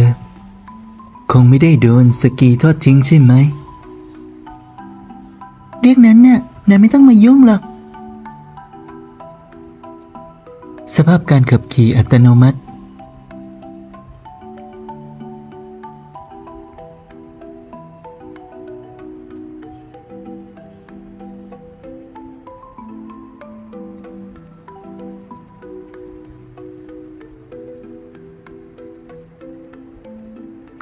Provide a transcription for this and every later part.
อ คงไม่ได้โดนสกีทอดทิ้งใช่ไหม เรียกนั้นเนี่ยนายไม่ต้องมายุ่งหรอก สภาพการขับขี่อัตโนมัติ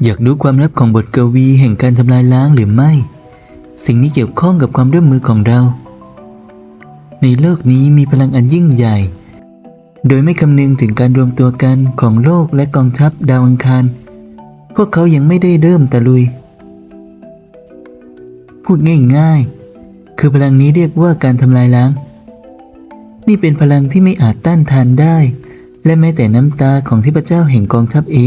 อยากรู้ความลับของบทกวีแห่งการทำลายล้างหรือไม่ สิ่งนี้เกี่ยวข้องกับความร่วมมือของเรา ในโลกนี้มีพลังอันยิ่งใหญ่ โดยไม่คำนึงถึงการรวมตัวกันของโลกและกองทัพดาวอังคาร พวกเขายังไม่ได้เริ่มตะลุย พูดง่ายๆ คือพลังนี้เรียกว่าการทำลายล้าง นี่เป็นพลังที่ไม่อาจต้านทานได้ และแม้แต่น้ำตาของเทพเจ้าแห่งกองทัพเอ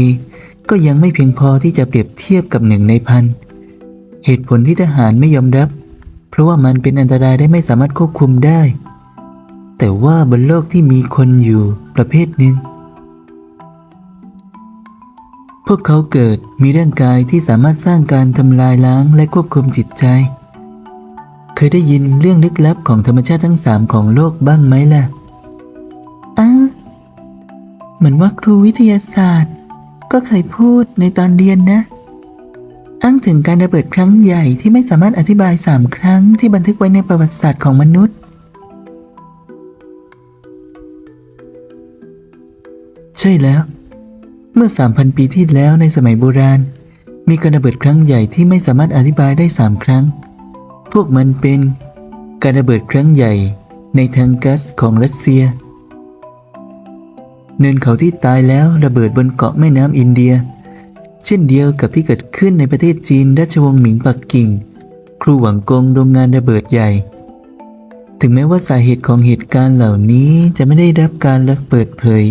ก็ยังไม่เพียงพอที่จะเปรียบเทียบกับหนึ่งในพัน เหตุผลที่ทหารไม่ยอมรับ เพราะว่ามันเป็นอันตรายได้ไม่สามารถควบคุมได้ แต่ว่าบนโลกที่มีคนอยู่ประเภทหนึ่ง พวกเขาเกิดมีร่างกายที่สามารถสร้างการทำลายล้างและควบคุมจิตใจ เคยได้ยินเรื่องลึกลับของธรรมชาติทั้งสามของโลกบ้างไหมล่ะอ้าเหมือนว่าครูวิทยาศาสตร์ ก็เคยพูดในตอนเรียนนะ อ้างถึงการระเบิดครั้งใหญ่ที่ไม่สามารถอธิบายสามครั้งที่บันทึกไว้ในประวัติศาสตร์ของมนุษย์ ใช่แล้ว เมื่อ 3,000 ปีที่แล้วในสมัยโบราณ มีการระเบิดครั้งใหญ่ที่ไม่สามารถอธิบายได้3ครั้ง พวกมันเป็นการระเบิดครั้งใหญ่ในทางกัสของรัสเซีย เนินเขาที่ตายแล้วระเบิดบนเกาะแม่น้ำอินเดีย เช่นเดียวกับที่เกิดขึ้นในประเทศจีนราชวงศ์หมิงปักกิ่ง ครูหวังกงโรงงานระเบิดใหญ่ ถึงแม้ว่าสาเหตุของเหตุการณ์เหล่านี้จะไม่ได้รับการเปิดเผย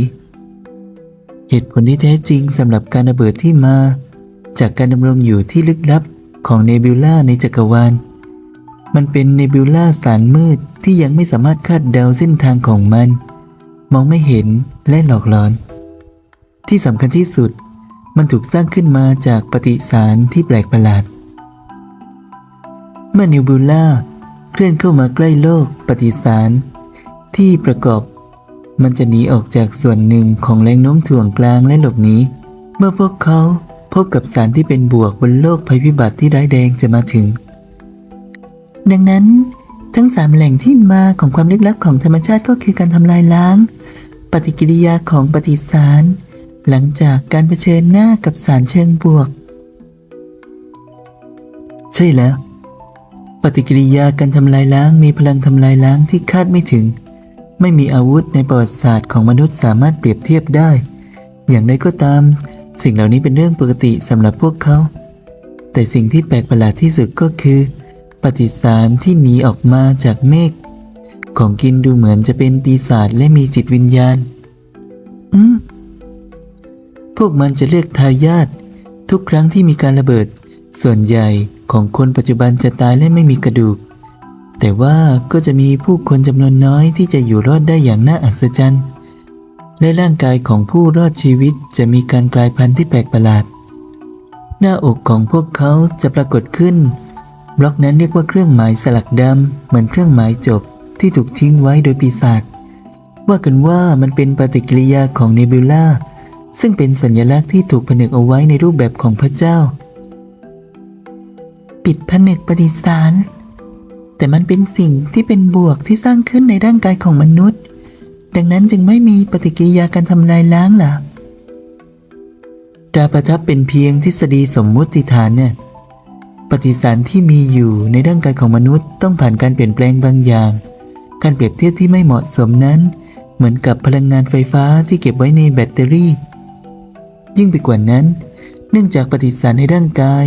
เหตุผลที่แท้จริงสำหรับการระเบิดที่มา จากการดำรงอยู่ที่ลึกลับของเนบิวล่าในจักรวาล มันเป็นเนบิวล่าสารมืดที่ยังไม่สามารถคาดเดาเส้นทางของมัน มองไม่เห็นและหลอกหลอน ที่สำคัญที่สุด มันถูกสร้างขึ้นมาจากปฏิสารที่แปลกประหลาด เมื่อนิวบูล่าเคลื่อนเข้ามาใกล้โลกปฏิสารที่ประกอบ มันจะหนีออกจากส่วนหนึ่งของแรงโน้มถ่วงกลางและหลบหนีเมื่อพวกเขาพบกับสารที่เป็นบวกบนโลกภัยพิบัติที่ร้ายแรงจะมาถึง ดังนั้นทั้งสามแหล่งที่มาของความลึกลับของธรรมชาติก็คือการทำลายล้าง ปฏิกิริยาของปฏิสาร หลังจากการเผชิญหน้ากับสารเชิงบวก ใช่แล้ว ปฏิกิริยาการทำลายล้างมีพลังทำลายล้างที่คาดไม่ถึง ไม่มีอาวุธในประวัติศาสตร์ของมนุษย์สามารถเปรียบเทียบได้ อย่างไรก็ตาม สิ่งเหล่านี้เป็นเรื่องปกติสำหรับพวกเขา แต่สิ่งที่แปลกประหลาดที่สุดก็คือ ปฏิสารที่หนีออกมาจากเมฆ ของกินดูเหมือนจะเป็นปีศาจและมีจิตวิญญาณ อืม พวกมันจะเลือกทายาททุกครั้งที่มีการระเบิด ส่วนใหญ่ของคนปัจจุบันจะตายและไม่มีกระดูก แต่ว่าก็จะมีผู้คนจำนวนน้อยที่จะอยู่รอดได้อย่างน่าอัศจรรย์ และร่างกายของผู้รอดชีวิตจะมีการกลายพันธุ์ที่แปลกประหลาด หน้าอกของพวกเขาจะปรากฏขึ้น บล็อกนั้นเรียกว่าเครื่องหมายสลักดำเหมือนเครื่องหมายจบ ที่ถูกทิ้งไว้โดยปีศาจว่ากันว่ามันเป็นปฏิกิริยาของเนบิวลาซึ่งเป็นสัญลักษณ์ที่ถูกผนึกเอาไว้ในรูปแบบของพระเจ้า ปิดผนึกปฏิสาร แต่มันเป็นสิ่งที่เป็นบวกที่สร้างขึ้นในร่างกายของมนุษย์ ดังนั้นจึงไม่มีปฏิกิริยาการทำลายล้างล่ะดาประทับเป็นเพียงทฤษฎีสมมุติฐานเนี่ยปฏิสารที่มีอยู่ในร่างกายของมนุษย์ต้องผ่านการเปลี่ยนแปลงบางอย่าง การเปรียบเทียบที่ไม่เหมาะสมนั้น เหมือนกับพลังงานไฟฟ้าที่เก็บไว้ในแบตเตอรี่ ยิ่งไปกว่านั้น เนื่องจากปฏิสารในร่างกาย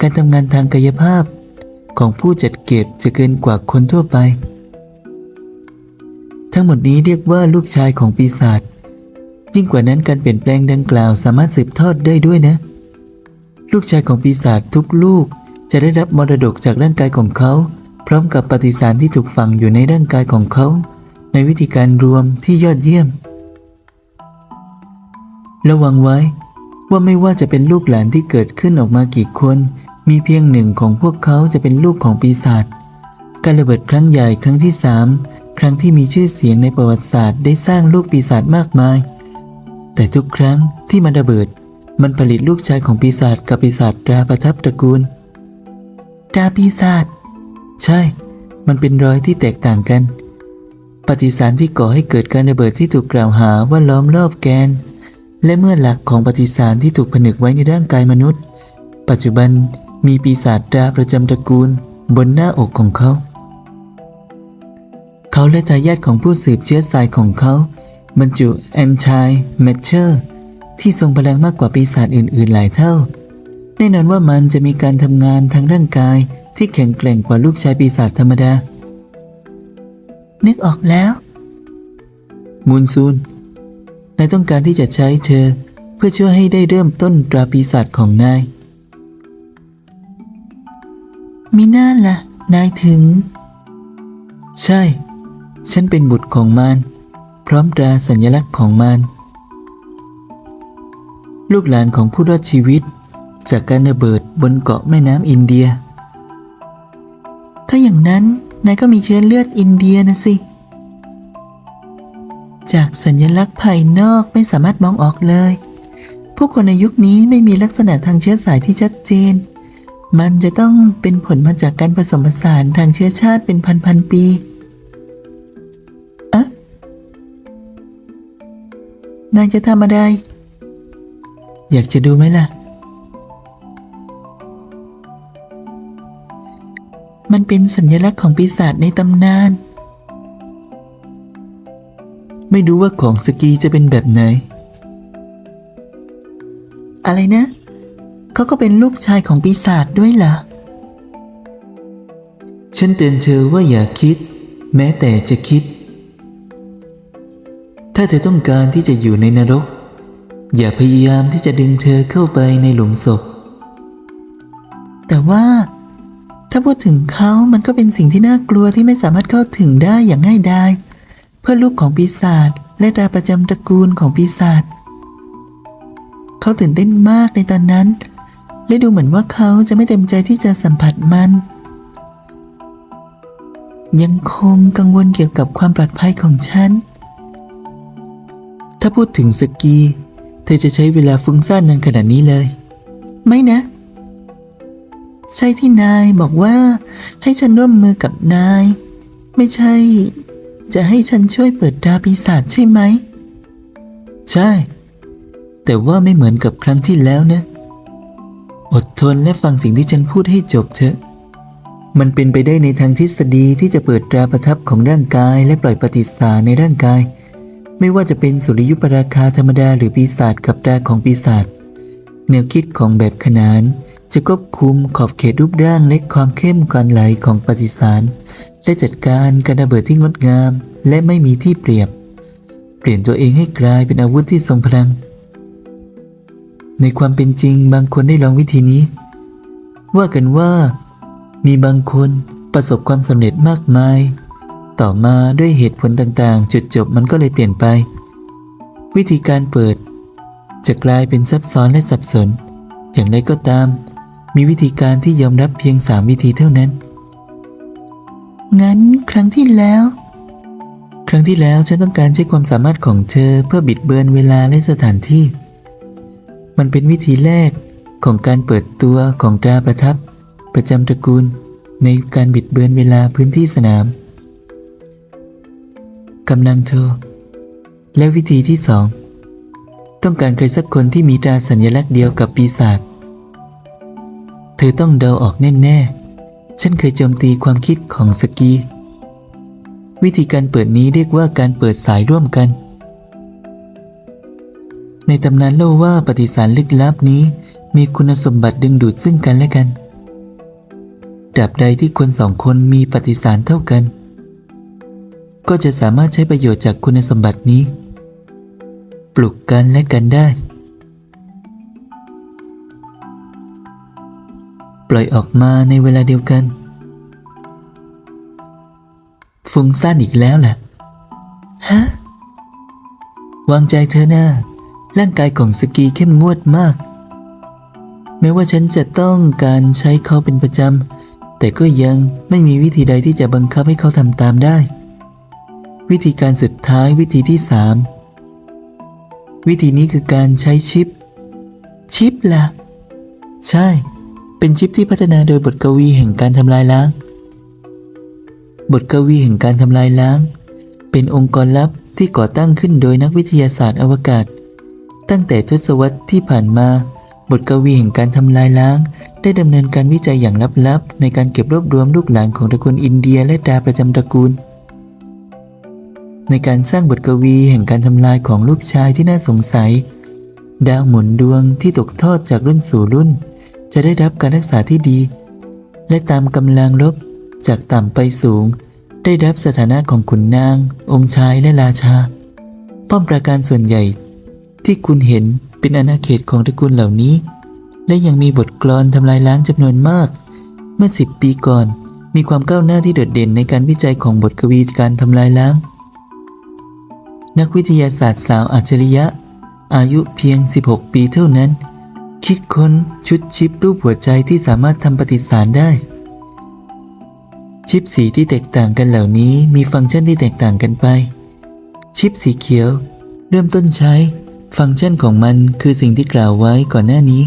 การทำงานทางกายภาพ ของผู้จัดเก็บจะเกินกว่าคนทั่วไป ทั้งหมดนี้เรียกว่าลูกชายของปีศาจยิ่งกว่านั้นการเปลี่ยนแปลงดังกล่าวสามารถสืบทอดได้ด้วยนะ ลูกชายของปีศาจทุกลูกจะได้รับมรดกจากร่างกายของเขา พร้อมกับปฏิสารที่ถูกฝังอยู่ในร่างกายของเขา ในวิธีการรวมที่ยอดเยี่ยม ระวังไว้ว่าไม่ว่าจะเป็นลูกหลานที่เกิดขึ้นออกมากี่คน มีเพียงหนึ่งของพวกเขาจะเป็นลูกของปีศาจการระเบิดครั้งใหญ่ครั้งที่สามครั้งที่มีชื่อเสียงในประวัติศาสตร์ได้สร้างลูกปีศาจมากมาย แต่ทุกครั้งที่มันระเบิด มันผลิตลูกชายของปีศาจกับปีศาจตราประทับตระกูลดาปีศาจ ใช่ มันเป็นรอยที่แตกต่างกัน ปฏิสารที่ก่อให้เกิดการระเบิดที่ถูกกล่าวหาว่าล้อมรอบแกน และเมื่อหลักของปฏิสารที่ถูกผนึกไว้ในร่างกายมนุษย์ ปัจจุบันมีปีศาจตราประจำตระกูลบนหน้าอกของเขา เขาและทายาทของผู้สืบเชื้อสายของเขา บรรจุแอนชายเมเชอร์ที่ทรงพลังมากกว่าปีศาจอื่น ๆ หลายเท่า แน่นอนว่ามันจะมีการทำงานทางร่างกาย ที่แข็งแกร่งกว่าลูกชายปีศาจธรรมดา นึกออกแล้วมูนซูนนายต้องการที่จะใช้เธอ เพื่อช่วยให้ได้เริ่มต้นตราปีศาจของนายมิน่าล่ะ นายถึง ใช่ ฉันเป็นบุตรของมารพร้อมตราสัญลักษณ์ของมารลูกหลานของผู้รอดชีวิต จากการระเบิดบนเกาะแม่น้ำอินเดีย ถ้าอย่างนั้นนายก็มีเชื้อเลือดอินเดียนะสิ จากสัญลักษณ์ภายนอกไม่สามารถมองออกเลย ผู้คนในยุคนี้ไม่มีลักษณะทางเชื้อสายที่ชัดเจน มันจะต้องเป็นผลมาจากการผสมผสานทางเชื้อชาติเป็นพันๆปีอะนายจะทำอะไร อยากจะดูไหมล่ะ เป็นสัญลักษณ์ของปีศาจในตำนาน ไม่รู้ว่าของสกีจะเป็นแบบไหน อะไรนะ เขาก็เป็นลูกชายของปีศาจด้วยเหรอ ฉันเตือนเธอว่าอย่าคิด แม้แต่จะคิด ถ้าเธอต้องการที่จะอยู่ในนรก อย่าพยายามที่จะดึงเธอเข้าไปในหลุมศพ แต่ว่า ถ้าพูดถึงเขามันก็เป็นสิ่งที่น่ากลัวที่ไม่สามารถเข้าถึงได้อย่างง่ายดายเพื่อลูกของปีศาจและดาประจำตระกูลของปีศาจเขาตื่นเต้นมากในตอนนั้น และดูเหมือนว่าเขาจะไม่เต็มใจที่จะสัมผัสมัน ยังคงกังวลเกี่ยวกับความปลอดภัยของฉัน ถ้าพูดถึงสกี เธอจะใช้เวลาฟุ้งซ่านนานขนาดนี้เลย ไม่นะ ใช่ที่นายบอกว่า ให้ฉันร่วมมือกับนาย ไม่ใช่ จะให้ฉันช่วยเปิดดาปีศาจใช่ไหม ใช่ แต่ว่าไม่เหมือนกับครั้งที่แล้วนะ อดทนและฟังสิ่งที่ฉันพูดให้จบเถอะ มันเป็นไปได้ในทางทฤษฎีที่จะเปิดตราประทับของร่างกายและปล่อยปฏิสาในร่างกาย ไม่ว่าจะเป็นสุริยุปราคาธรรมดาหรือปีศาจกับตราของปีศาจแนวคิดของแบบขนาน จะควบคุมขอบเขตรูปร่างและความเข้มการไหลของปฏิสารและจัดการการระเบิดที่งดงาม และไม่มีที่เปรียบ เปลี่ยนตัวเองให้กลายเป็นอาวุธที่ทรงพลัง ในความเป็นจริงบางคนได้ลองวิธีนี้ ว่ากันว่า มีบางคนประสบความสำเร็จมากมาย ต่อมาด้วยเหตุผลต่างๆ จุดจบมันก็เลยเปลี่ยนไป วิธีการเปิด จะกลายเป็นซับซ้อนและสับสน อย่างไรก็ตาม มีวิธีการที่ยอมรับเพียงสามวิธีเท่านั้น งั้นครั้งที่แล้ว ครั้งที่แล้วฉันต้องการใช้ความสามารถของเธอเพื่อบิดเบือนเวลาและสถานที่ มันเป็นวิธีแรกของการเปิดตัวของตราประทับ ประจำตระกูลในการบิดเบือนเวลาพื้นที่สนามกำลังโทรและวิธีที่สองต้องการใครสักคนที่มีตราสัญลักษณ์เดียวกับปีศาจ ธอต้องเดาออกแน่ๆ ฉันเคยโจมตีความคิดของสกี วิธีการเปิดนี้เรียกว่าการเปิดสายร่วมกัน ในตำนานเล่าว่าปฏิสารลึกลับนี้มีคุณสมบัติดึงดูดซึ่งกันและกันตราบใดที่คนสองคนมีปฏิสารเท่ากัน ก็จะสามารถใช้ประโยชน์จากคุณสมบัตินี้ ปลุกกันและกันได้ ล่อยออกมาในเวลาเดียวกัน ฟุ้งซ่านอีกแล้วแหละฮะวางใจเธอหนะร่างกายของสกีเข้มงวดมาก แม้ว่าฉันจะต้องการใช้เขาเป็นประจำ แต่ก็ยังไม่มีวิธีใดที่จะบังคับให้เขาทำตามได้ วิธีการสุดท้ายวิธีที่สามวิธีนี้คือการใช้ชิป ชิปล่ะ ใช่ เป็นชิปที่พัฒนาโดยบทกวีแห่งการทำลายล้าง บทกวีแห่งการทำลายล้าง เป็นองค์กรลับที่ก่อตั้งขึ้นโดยนักวิทยาศาสตร์อวกาศ ตั้งแต่ทศวรรษที่ผ่านมา บทกวีแห่งการทำลายล้าง ได้ดำเนินการวิจัยอย่างลับๆ ในการเก็บรวบรวมลูกหลานของตระกูลอินเดียและดาประจำตระกูล ในการสร้างบทกวีแห่งการทำลายของลูกชายที่น่าสงสัย ดาวหมุนดวงที่ตกทอดจากรุ่นสู่รุ่น จะได้รับการรักษาที่ดี และตามกำลังลบจากต่ำไปสูง ได้รับสถานะของขุนนาง องค์ชายและราชา ป้อมปราการส่วนใหญ่ ที่คุณเห็นเป็นอาณาเขตของตระกูลเหล่านี้ และยังมีบทกลอนทำลายล้างจำนวนมาก เมื่อสิบปีก่อนมีความก้าวหน้าที่โดดเด่นในการวิจัยของบทกวีการทำลายล้าง นักวิทยาศาสตร์สาวอัจฉริยะ อายุเพียง 16 ปีเท่านั้น คิดค้นชุดชิปรูปหัวใจที่สามารถทำปฏิสารได้ ชิปสีที่แตกต่างกันเหล่านี้มีฟังก์ชันที่แตกต่างกันไป ชิปสีเขียว เริ่มต้นใช้ ฟังก์ชันของมันคือสิ่งที่กล่าวไว้ก่อนหน้านี้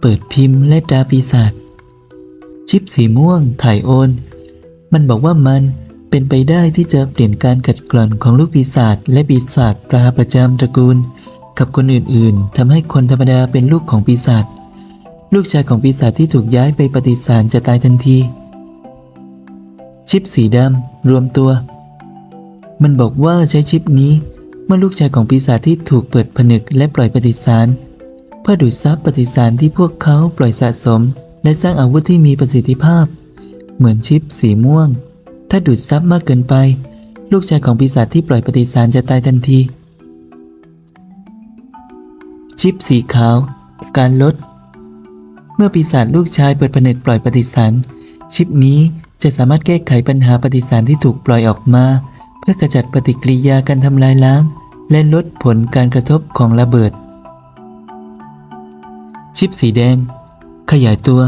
เปิดพิมพ์และตราปีศาจชิปสีม่วงถ่ายโอน มันบอกว่ามันเป็นไปได้ที่จะเปลี่ยนการกัดกร่อนของลูกปีศาจและปีศาจตราประจำตระกูล กับคนอื่นๆทำให้คนธรรมดาเป็นลูกของปีศาจลูกชายของปีศาจที่ถูกย้ายไปปฏิสารจะตายทันที ชิปสีดำรวมตัว มันบอกว่าใช้ชิปนี้เมื่อลูกชายของปีศาจที่ถูกเปิดผนึกและปล่อยปฏิสารเพื่อดูดซับปฏิสารที่พวกเขาปล่อยสะสม และสร้างอาวุธที่มีประสิทธิภาพ เหมือนชิปสีม่วง ถ้าดูดซับมากเกินไป ลูกชายของปีศาจที่ปล่อยปฏิสารจะตายทันที ชิปสีขาว การลด เมื่อปีศาจลูกชายเปิดผนึกปล่อยปฏิสารชิปนี้จะสามารถแก้ไขปัญหาปฏิสารที่ถูกปล่อยออกมา เพื่อกระจัดปฏิกิริยาการทำลายล้าง และลดผลการกระทบของระเบิด ชิปสีแดง ขยายตัว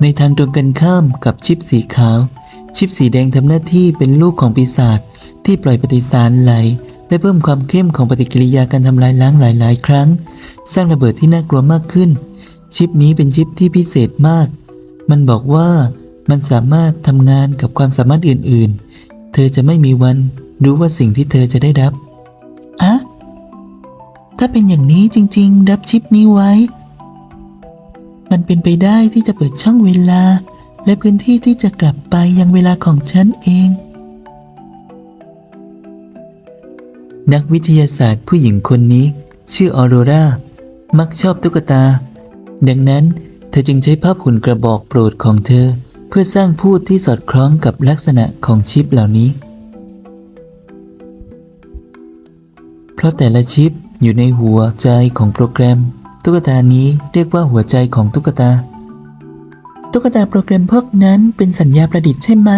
ในทางตรงกันข้ามกับชิปสีขาว ชิปสีแดงทำหน้าที่เป็นลูกของปีศาจที่ปล่อยปฏิสารไหล และเพิ่มความเข้มของปฏิกิริยาการทำลายล้างหลาย ๆ ครั้ง สร้างระเบิดที่น่ากลัวมากขึ้น ชิปนี้เป็นชิปที่พิเศษมาก มันบอกว่ามันสามารถทำงานกับความสามารถอื่น ๆ เธอจะไม่มีวันรู้ว่าสิ่งที่เธอจะได้รับอะถ้าเป็นอย่างนี้จริง ๆ รับชิปนี้ไว้ มันเป็นไปได้ที่จะเปิดช่องเวลา และพื้นที่ที่จะกลับไปยังเวลาของฉันเอง นักวิทยาศาสตร์ผู้หญิงคนนี้ ชื่อออโรรามักชอบตุ๊กตา ดังนั้นเธอจึงใช้ภาพหุ่นกระบอกโปรดของเธอ เพื่อสร้างพูดที่สอดคล้องกับลักษณะของชิปเหล่านี้ เพราะแต่ละชิปอยู่ในหัวใจของโปรแกรม ตุ๊กตานี้เรียกว่าหัวใจของตุ๊กตา ตุ๊กตาโปรแกรมพวกนั้นเป็นสัญญาประดิษฐ์ใช่ไหม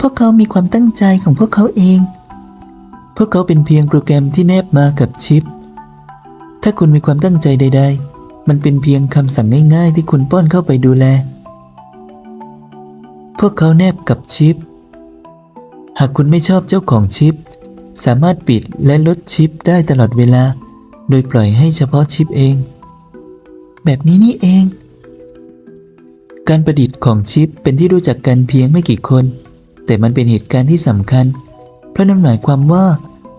พวกเขามีความตั้งใจของพวกเขาเอง วกเขาเป็นเพียงโปรแกรมที่แนบมากับชิป ถ้าคุณมีความตั้งใจใด ๆ มันเป็นเพียงคำสั่งง่าย ๆ ที่คุณป้อนเข้าไปดูแล พวกเขาแนบกับชิป หากคุณไม่ชอบเจ้าของชิป สามารถปิดและลดชิปได้ตลอดเวลา โดยปล่อยให้เฉพาะชิปเอง แบบนี้นี่เอง การประดิษฐ์ของชิปเป็นที่รู้จักกันเพียงไม่กี่คน แต่มันเป็นเหตุการณ์ที่สำคัญเพราะนั่นหมายความว่า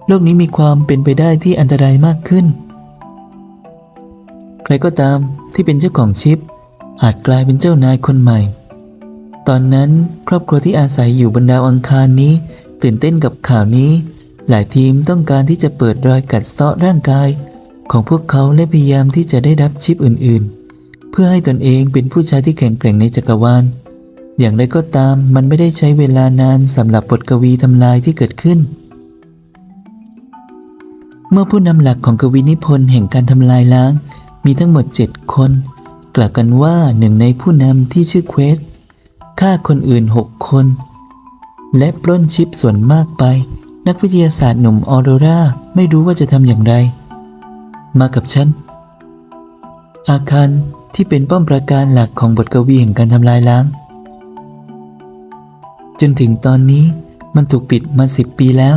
โลกนี้มีความเป็นไปได้ที่อันตรายมากขึ้น ใครก็ตามที่เป็นเจ้าของชิป อาจกลายเป็นเจ้านายคนใหม่ ตอนนั้นครอบครัวที่อาศัยอยู่บนดาวอังคารนี้ ตื่นเต้นกับข่าวนี้ หลายทีมต้องการที่จะเปิดรอยกัดเซาะร่างกาย ของพวกเขาและพยายามที่จะได้รับชิปอื่น ๆ เพื่อให้ตนเองเป็นผู้ชายที่แข็งแกร่งในจักรวาลอย่างไรก็ตามมันไม่ได้ใช้เวลานานสำหรับบทกวีทำลายที่เกิดขึ้น เมื่อผู้นำหลักของกวีนิพนธ์แห่งการทำลายล้าง มีทั้งหมด 7 คน กล่าวกันว่าหนึ่งในผู้นำที่ชื่อเควสฆ่าคนอื่น 6 คน และปล้นชิปส่วนมากไป นักวิทยาศาสตร์หนุ่มออโรราไม่รู้ว่าจะทำอย่างไร มากับฉัน อาคารที่เป็นป้อมปราการหลักของบทกวีแห่งการทำลายล้าง จนถึงตอนนี้มันถูกปิดมาสิบปีแล้ว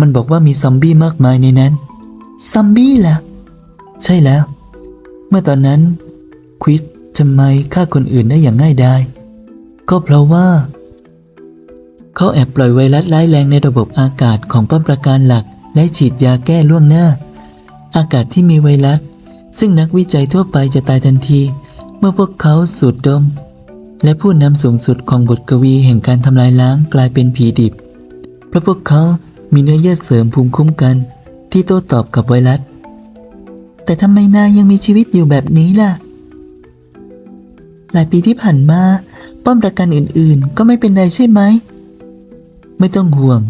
มันบอกว่ามีซอมบี้มากมายในนั้น ซอมบี้ล่ะ ใช่แล้ว เมื่อตอนนั้น ควิสทำไมฆ่าคนอื่นได้อย่างง่ายดาย ก็เพราะว่า เขาแอบปล่อยไวรัสร้ายแรงในระบบอากาศของป้อมปราการหลัก และฉีดยาแก้ล่วงหน้า อากาศที่มีไวรัส ซึ่งนักวิจัยทั่วไปจะตายทันที เมื่อพวกเขาสูดดม และผู้นำสูงสุดของบทกวีแห่งการทำลายล้างกลายเป็นผีดิบ เพราะพวกเขา มีเนื้อเยื่อเสริมภูมิคุ้มกัน ที่โต้ตอบกับไวรัส แต่ทำไมนายยังมีชีวิตอยู่แบบนี้ล่ะ หลายปีที่ผ่านมา ป้อมประกันอื่นๆ ก็ไม่เป็นไรใช่ไหม ไม่ต้องห่วง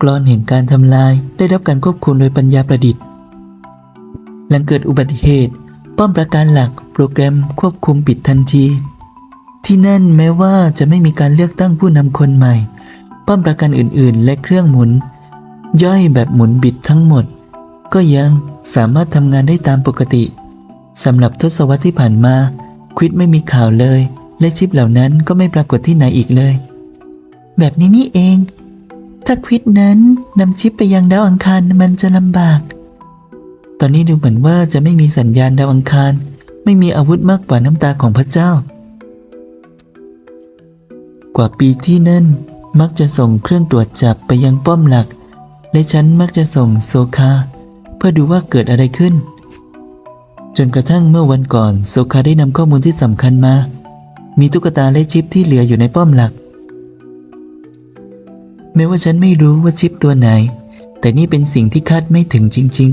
กรอนแห่งการทำลายได้รับการควบคุมโดยปัญญาประดิษฐ์ หลังเกิดอุบัติเหตุ ป้อมประการหลักโปรแกรมควบคุมปิดทันทีที่นั่นแม้ว่าจะไม่มีการเลือกตั้งผู้นำคนใหม่ ป้อมประกันอื่นๆ และเครื่องหมุน ย่อยแบบหมุนบิดทั้งหมด ก็ยังสามารถทำงานได้ตามปกติสำหรับทศวรรษที่ผ่านมาควิดไม่มีข่าวเลย และชิปเหล่านั้นก็ไม่ปรากฏที่ไหนอีกเลย แบบนี้นี่เอง ถ้าควิดนั้นนำชิปไปยังดาวอังคารมันจะลำบาก ตอนนี้ดูเหมือนว่าจะไม่มีสัญญาณดาวอังคาร ไม่มีอาวุธมากกว่าน้ำตาของพระเจ้า กว่าปีที่นั่น มักจะส่งเครื่องตรวจจับไปยังป้อมหลัก และฉันมักจะส่งโซคาเพื่อดูว่าเกิดอะไรขึ้น จนกระทั่งเมื่อวันก่อนโซคาได้นำข้อมูลที่สำคัญมา มีตุ๊กตาและชิปที่เหลืออยู่ในป้อมหลัก แม้ว่าฉันไม่รู้ว่าชิปตัวไหน แต่นี่เป็นสิ่งที่คาดไม่ถึงจริง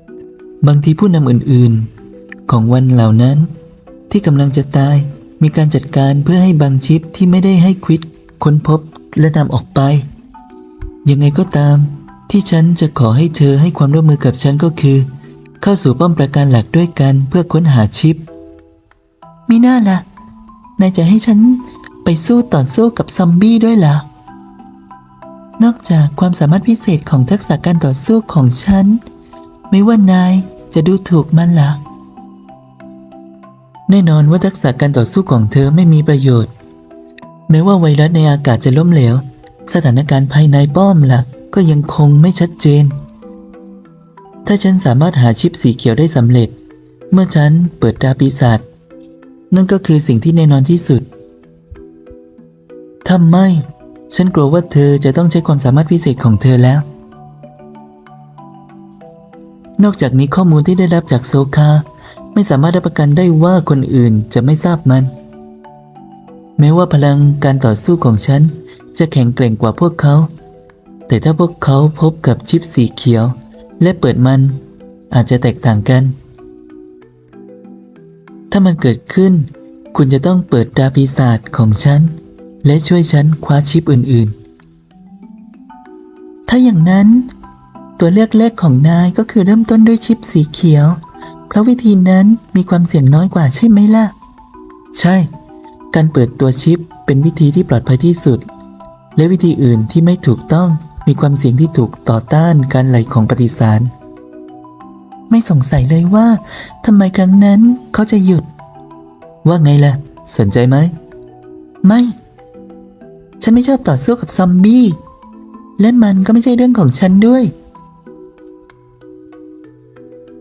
ๆ บางทีผู้นำอื่นๆ ของวันเหล่านั้น ที่กำลังจะตายมีการจัดการเพื่อให้บางชิปที่ไม่ได้ให้ควิดค้นพบ และนำออกไป ยังไงก็ตาม ที่ฉันจะขอให้เธอให้ความร่วมมือกับฉันก็คือ เข้าสู่ป้อมปราการหลักด้วยกันเพื่อค้นหาชิปไม่น่าล่ะนายจะให้ฉันไปสู้ต่อสู้กับซอมบี้ด้วยล่ะนอกจากความสามารถพิเศษของทักษะการต่อสู้ของฉัน ไม่ว่านายจะดูถูกมันล่ะแน่นอนว่าทักษะการต่อสู้ของเธอไม่มีประโยชน์ ม้ว่าไวรัสในอากาศจะล้มเหลว สถานการณ์ภายในป้อมล่ะ ก็ยังคงไม่ชัดเจน ถ้าฉันสามารถหาชิปสีเขียวได้สำเร็จ เมื่อฉันเปิดดาปีศาจนั่นก็คือสิ่งที่แน่นอนที่สุดถ้าไม่ ฉันกลัวว่าเธอจะต้องใช้ความสามารถพิเศษของเธอแล้ว นอกจากนี้ข้อมูลที่ได้รับจากโซคาไม่สามารถรับประกันได้ว่าคนอื่นจะไม่ทราบมัน แม้ว่าพลังการต่อสู้ของฉัน จะแข็งแกร่งกว่าพวกเขา แต่ถ้าพวกเขาพบกับชิปสีเขียว และเปิดมัน อาจจะแตกต่างกัน ถ้ามันเกิดขึ้น คุณจะต้องเปิดดาปีศาจของฉัน และช่วยฉันคว้าชิปอื่นๆ ถ้าอย่างนั้น ตัวเลือกแรกของนายก็คือเริ่มต้นด้วยชิปสีเขียว เพราะวิธีนั้นมีความเสี่ยงน้อยกว่าใช่ไหมล่ะ ใช่ การเปิดตัวชิปเป็นวิธีที่ปลอดภัยที่สุด และวิธีอื่นที่ไม่ถูกต้องมีความเสี่ยงที่ถูกต่อต้านการไหลของปฏิสาร ไม่สงสัยเลยว่าทำไมครั้งนั้นเขาจะหยุด ว่าไงล่ะ สนใจไหม ไม่ ฉันไม่ชอบต่อสู้กับซอมบี้ และมันก็ไม่ใช่เรื่องของฉันด้วย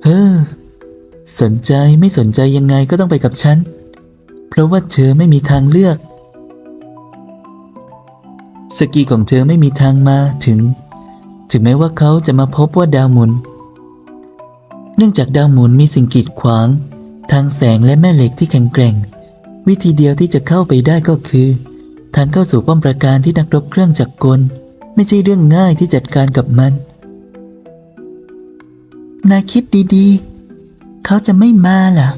เออสนใจไม่สนใจยังไงก็ต้องไปกับฉัน เพราะว่าเธอไม่มีทางเลือก สกีของเธอไม่มีทางมาถึง ถึงแม้ว่าเขาจะมาพบว่าดาวหมุน เนื่องจากดาวหมุนมีสิ่งกีดขวาง ทางแสงและแม่เหล็กที่แข็งแกร่ง วิธีเดียวที่จะเข้าไปได้ก็คือ ทางเข้าสู่ป้อมปราการที่นักรบเครื่องจักรกล ไม่ใช่เรื่องง่ายที่จัดการกับมันนายคิดดีๆ เขาจะไม่มาล่ะ